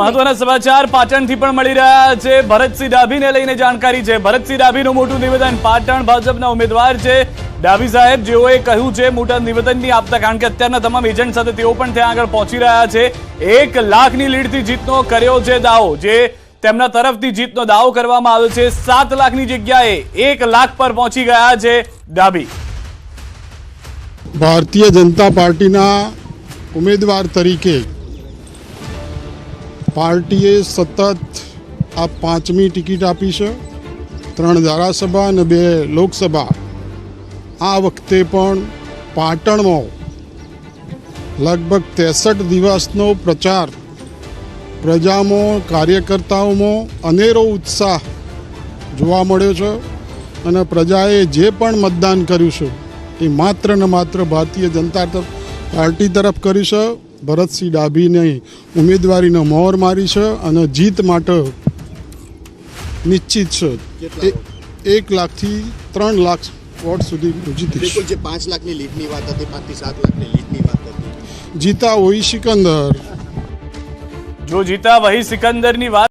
મહત્વના સમાચાર પાટણથી પણ મળી રહ્યા છે. ભરતસિંહ ડાભીને લઈને જાણકારી છે. ભરતસિંહ ડાભીનું મોટું નિવેદન પાટણ ભાજપના ઉમેદવાર છે. ડાભી સાહેબ જેઓએ કહ્યું છે મોટા નિવેદનની આપતા કારણ કે અત્યારના તમામ એજન્ટ સાથે તેઓ પણ ત્યાં આગળ પહોંચી રહ્યા છે. એક લાખની લીડથી જીતનો કર્યો છે દાવો જે તેમના તરફથી જીતનો દાવો કરવામાં આવ્યો છે. સાત લાખની જગ્યાએ એક લાખ પર પહોંચી ગયા છે ડાભી. ભારતીય જનતા પાર્ટીના ઉમેદવાર તરીકે પાર્ટીએ સતત આ પાંચમી ટિકિટ આપી છે. ત્રણ ધારાસભા અને બે લોકસભા. આ વખતે પણ પાટણમાં લગભગ ત્રેસઠ દિવસનો પ્રચાર પ્રજામાં, કાર્યકર્તાઓમાં અનેરો ઉત્સાહ જોવા મળ્યો છે અને પ્રજાએ જે પણ મતદાન કર્યું છે, એ માત્ર ને માત્ર ભારતીય જનતા પાર્ટી તરફ કરી છે. ભરતસિંહ ડાભીને ઉમેદવારીનો મોહર મારી છે અને જીત માટે નિશ્ચિત છે. એક લાખથી ત્રણ લાખ વોટ સુધી જીતી બિલકુલ જે પાંચ લાખની લીડની વાત હતી પાંચથી સાત લાખની લીડની વાત હતી. જીતા હોય સિકંદર. જો જીતા વહી સિકંદરની વાત